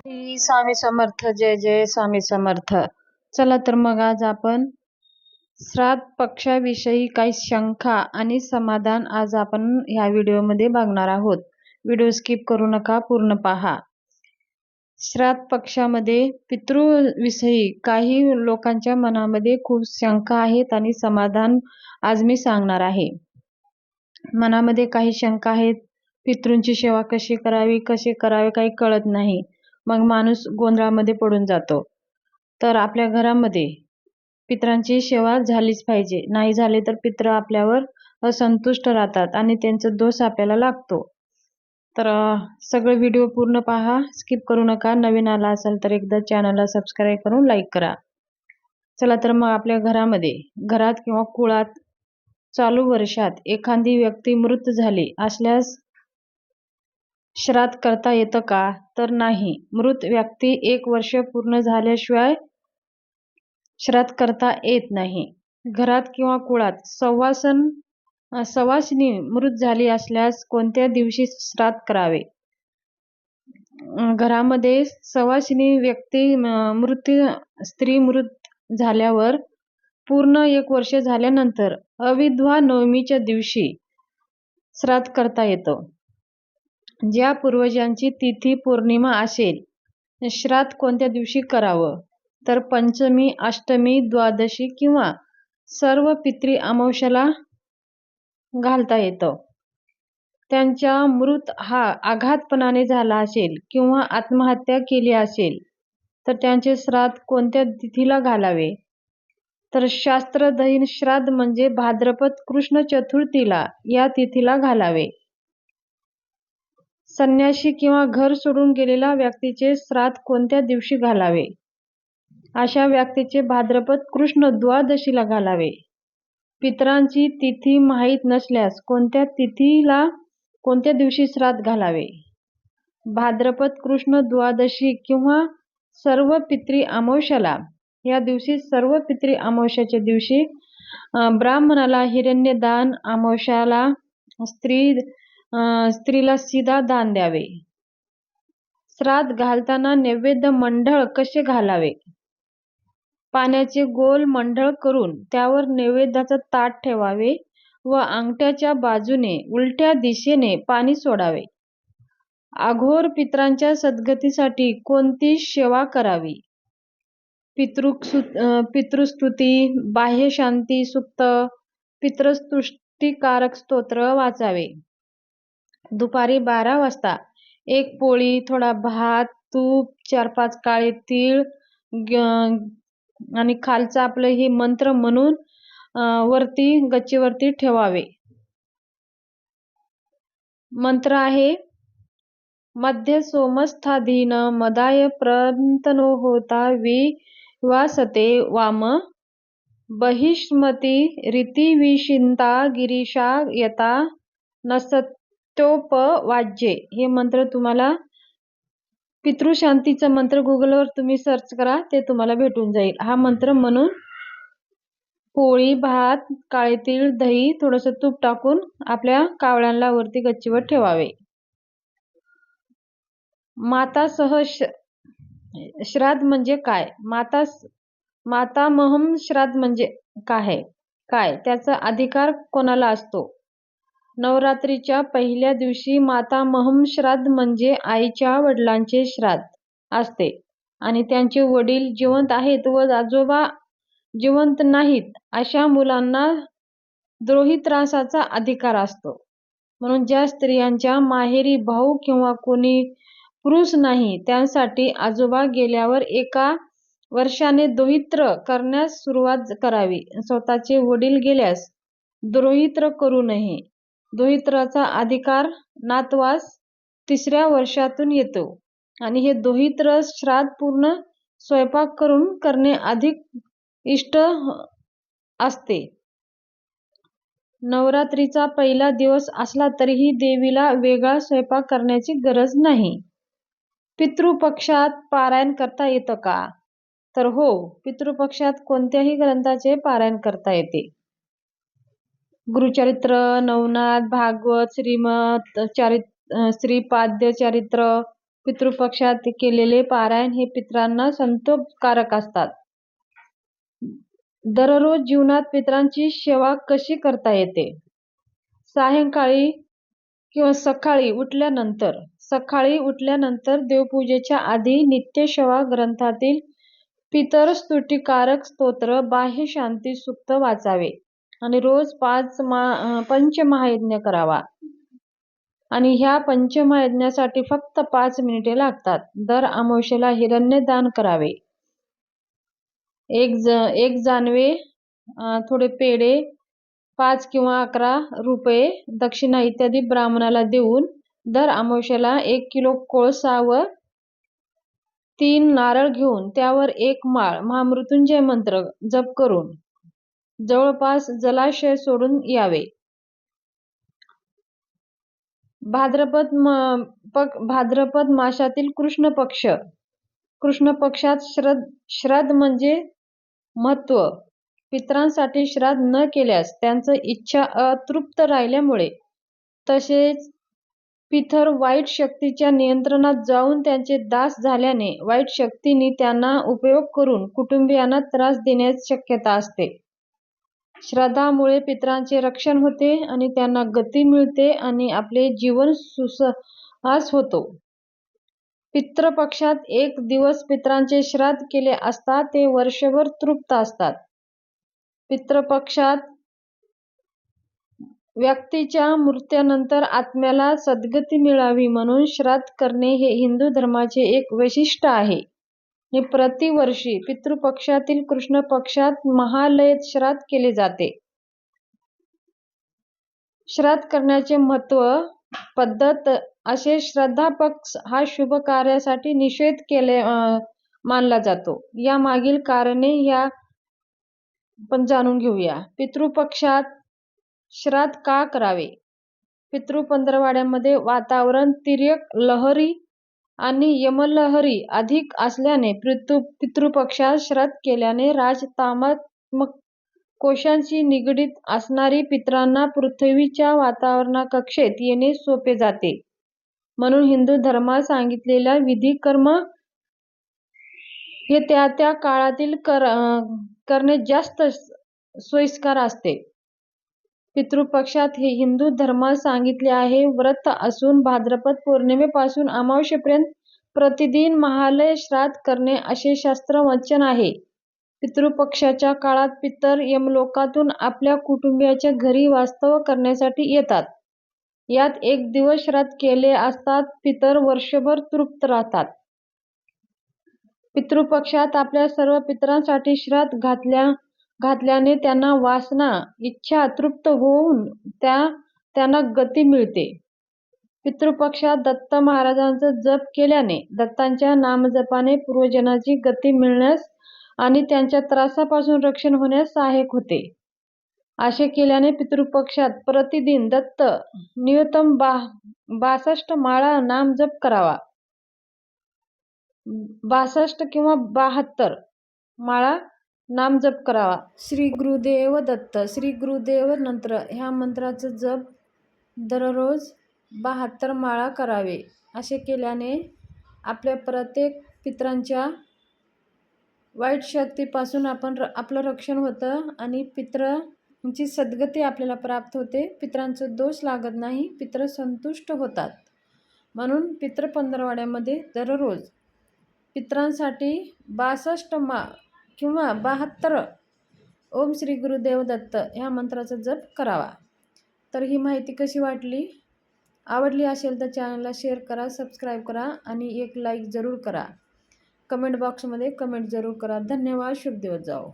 श्री स्वामी समर्थ जय जय स्वामी समर्थ. चला तर मग आज आपण श्राद्ध पक्षाविषयी काही शंका आणि समाधान आज आपण ह्या व्हिडिओमध्ये बघणार आहोत. व्हिडिओ स्किप करू नका पूर्ण पहा. श्राद्ध पक्षामध्ये पितृविषयी काही लोकांच्या मनामध्ये खूप शंका आहेत आणि समाधान आज मी सांगणार आहे. मनामध्ये काही शंका आहेत. पितृंची सेवा कशी करावी कशी करावी काही कळत नाही. मग माणूस गोंधळामध्ये पडून जातो. तर आपल्या घरामध्ये पितरांची सेवा झालीच पाहिजे. नाही झाले तर पित्र आपल्यावर असंतुष्ट राहतात आणि त्यांचा दोष आपल्याला लागतो. तर सगळे व्हिडिओ पूर्ण पहा. स्किप करू नका. नवीन आला असेल तर एकदा चॅनलला सबस्क्राईब करून लाईक करा. चला तर मग आपल्या घरामध्ये घरात किंवा कुळात चालू वर्षात एखादी व्यक्ती मृत झाली असल्यास श्राद्ध करता येतं का? तर नाही. मृत व्यक्ती एक वर्ष पूर्ण झाल्याशिवाय श्राद्ध करता येत नाही. घरात किंवा कुळात सवासन सवासिनी मृत झाली असल्यास कोणत्या दिवशी श्राद्ध करावे? घरामध्ये सवासिनी व्यक्ती मृत स्त्री मृत झाल्यावर पूर्ण एक वर्ष झाल्यानंतर अविधवा नवमीच्या दिवशी श्राद्ध करता येतं. ज्या पूर्वजांची तिथी पौर्णिमा असेल श्राद्ध कोणत्या दिवशी करावं? तर पंचमी अष्टमी द्वादशी किंवा सर्व पित्री अमावश्याला घालता येतं. त्यांच्या मृत हा आघातपणाने झाला असेल किंवा आत्महत्या केली असेल तर त्यांचे श्राद्ध कोणत्या तिथीला घालावे? तर शास्त्रदहीन श्राद्ध म्हणजे भाद्रपद कृष्ण चतुर्थीला या तिथीला घालावे. संन्याशी किंवा घर सोडून गेलेल्या व्यक्तीचे श्राद्ध कोणत्या दिवशी घालावे? अशा व्यक्तीचे भाद्रपद कृष्ण द्वादशीला घालावे. पितरांची तिथी माहीत नसल्यास कोणत्या तिथीला कोणत्या दिवशी श्राद्ध घालावे? भाद्रपद कृष्ण द्वादशी किंवा सर्व पित्री अमावश्याला या दिवशी सर्व पित्री अमावश्याच्या दिवशी ब्राह्मणाला हिरण्यदान अमावश्याला स्त्री स्त्रीला सीधा दान द्यावे. श्राद्ध घालताना नैवेद्य मंडळ कसे घालावे? पाण्याचे गोल मंडळ करून त्यावर नैवेद्याचं ताट ठेवावे व अंगठ्याच्या बाजूने उलट्या दिशेने पाणी सोडावे. अघोर पित्रांच्या सद्गतीसाठी कोणती सेवा करावी? पितृ पितृस्तुती बाह्यशांती सुक्त पितृस्तुष्टीकारक स्तोत्र वाचावे. दुपारी बारा वाजता. एक पोळी थोडा भात तूप चार पाच काळे तीळ आणि खालचं आपलं हे मंत्र म्हणून वरती गच्चीवरती ठेवावे. मंत्र आहे मध्य सोमस्थाधीन मदाय प्रंतनो होता वि वासते वाम बहिष्मती रीतिविशिंता गिरीशा यता नसत वाज्ये हे मंत्र तुम्हाला पितृशांतीचा मंत्र गुगलवर तुम्ही सर्च करा ते तुम्हाला भेटून जाईल. हा मंत्र म्हणून पोळी भात काळे तीळ दही थोडंसं तूप टाकून आपल्या कावळ्यांना वरती गच्चीवर ठेवावे. मातासह श्राद्ध म्हणजे काय? माता मातामहम श्राद्ध म्हणजे काय? काय? त्याचा अधिकार कोणाला असतो? नवरात्रीच्या पहिल्या दिवशी माता महम श्राद्ध म्हणजे आईच्या वडिलांचे श्राद्ध असते. आणि त्यांचे वडील जिवंत आहेत व आजोबा जिवंत नाहीत अशा मुलांना द्रोहित्रासाचा अधिकार असतो. म्हणून ज्या स्त्रियांच्या माहेरी भाऊ किंवा कोणी पुरुष नाही त्यांसाठी आजोबा गेल्यावर एका वर्षाने दोहित्र करण्यास सुरुवात करावी. स्वतःचे वडील गेल्यास द्रोहित्र करू नये. दोहित्राचा अधिकार नातवास तिसऱ्या वर्षातून येतो. आणि हे दोहित्र श्राद्ध पूर्ण स्वयंपाक करून करणे अधिक इष्ट असते. नवरात्रीचा पहिला दिवस असला तरीही देवीला वेगळा स्वयंपाक करण्याची गरज नाही. पितृपक्षात पारायण करता येतं का? तर हो पितृपक्षात कोणत्याही ग्रंथाचे पारायण करता येते. गुरुचरित्र नवनाथ भागवत श्रीमत चरित श्रीपाद्य चरित्र पितृपक्षात केलेले पारायण हे पित्रांना संतोषकारक असतात. दररोज जीवनात पित्रांची सेवा कशी करता येते? सायंकाळी किंवा सकाळी उठल्यानंतर सकाळी उठल्यानंतर देवपूजेच्या आधी नित्यसेवा ग्रंथातील पितर स्तुतिकारक स्तोत्र बाह्य शांती सुक्त वाचावे. आणि रोज पाच मा पंचमहायज्ञ करावा. आणि ह्या पंचमहायज्ञासाठी फक्त पाच मिनिटे लागतात. दर अमावस्येला हिरण्य दान करावे. एक ज एक जानवे थोडे पेढे पाच किंवा अकरा रुपये दक्षिणा इत्यादी ब्राह्मणाला देऊन दर अमावस्येला एक किलो कोळसा व तीन नारळ घेऊन त्यावर एक माळ महामृत्युंजय मंत्र जप करून जवळपास जलाशय सोडून यावे. भाद्रपद पक भाद्रपद मासातील कृष्ण पक्ष. कृष्ण पक्षात श्रद श्राद्ध म्हणजे महत्त्व. पित्रांसाठी श्राद्ध न केल्यास त्यांचं इच्छा अतृप्त राहिल्यामुळे. तसेच पिथर वाईट शक्तीच्या नियंत्रणात जाऊन त्यांचे दास झाल्याने वाईट शक्तींनी त्यांना उपयोग करून कुटुंबियांना त्रास देण्याची शक्यता असते. श्राद्धामुळे पित्रांचे रक्षण होते आणि त्यांना गती मिळते आणि आपले जीवन सुसहास होतो. पितृपक्षात एक दिवस पित्रांचे श्राद्ध केले असता ते वर्षभर तृप्त असतात. पितृपक्षात व्यक्तीच्या मृत्यानंतर आत्म्याला सद्गती मिळावी म्हणून श्राद्ध करणे हे हिंदू धर्माचे एक वैशिष्ट्य आहे. हे प्रतिवर्षी पितृपक्षातील कृष्ण पक्षात महालय श्राद्ध केले जाते. श्राद्ध करण्याचे महत्त्व पद्धत असे श्राद्धपक्ष हा शुभ कार्यासाठी निषेध केले मानला जातो. या मागील कारणे या पण जाणून घेऊया. पितृपक्षात श्राद्ध का करावे? पितृ पंधरवाड्यामध्ये वातावरण तिर्यक लहरी आणि यमलहरी अधिक असल्याने पितृ पितृपक्षात श्राद्ध केल्याने राजतामात्मक कोशांशी निगडीत असणारी पित्रांना पृथ्वीच्या वातावरणा कक्षेत येणे सोपे जाते. म्हणून हिंदू धर्मात सांगितलेल्या विधी कर्म हे त्या त्या काळातील कर करणे जास्त सोयीस्कर असते. पितृपक्षात हे हिंदू धर्मात सांगितले आहे. व्रत असून भाद्रपद पौर्णिमेपासून अमावस्येपर्यंत प्रतिदिन महालय श्राद्ध करणे असे शास्त्र वचन आहे. पितृपक्षाच्या काळात पितर यमलोकातून आपल्या कुटुंबियाच्या घरी वास्तव करण्यासाठी येतात. यात एक दिवस श्राद्ध केले असतात पितर वर्षभर तृप्त राहतात. पितृपक्षात आपल्या सर्व पितरांसाठी श्राद्ध घातल्या घातल्याने त्यांना वासना इच्छा तृप्त होऊन त्या त्यांना गती मिळते. पितृपक्षात दत्त महाराजांचा जप केल्याने दत्तांच्या नामजपाने पूर्वजनाची गती मिळण्यास आणि त्यांच्या त्रासापासून रक्षण होण्यास सहाय्यक होते. असे केल्याने पितृपक्षात प्रतिदिन दत्त न्यूनतम बा बासष्ट माळा नाम जप करावा. बासष्ट किंवा बहात्तर माळा नाम जप करावा. श्री गुरुदेव दत्त श्री गुरुदेव नंतर ह्या मंत्राचं जप दररोज बहात्तर माळा करावे. असे केल्याने आपल्या प्रत्येक पित्रांच्या वाईट शक्तीपासून आपण र आपलं रक्षण होतं आणि पित्रांची सद्गती आपल्याला प्राप्त होते. पित्रांचं दोष लागत नाही पित्र संतुष्ट होतात. म्हणून पित्र पंधरवाड्यामध्ये दररोज पित्रांसाठी बासष्ट मा किंवा बहात्तर ओम श्री गुरुदेव दत्त ह्या मंत्राचा जप करावा. तर ही माहिती कशी वाटली? आवडली असेल तर चॅनलला शेअर करा सबस्क्राईब करा आणि एक लाईक जरूर करा. कमेंट बॉक्समध्ये कमेंट जरूर करा. धन्यवाद. शुभ दिवस जाओ.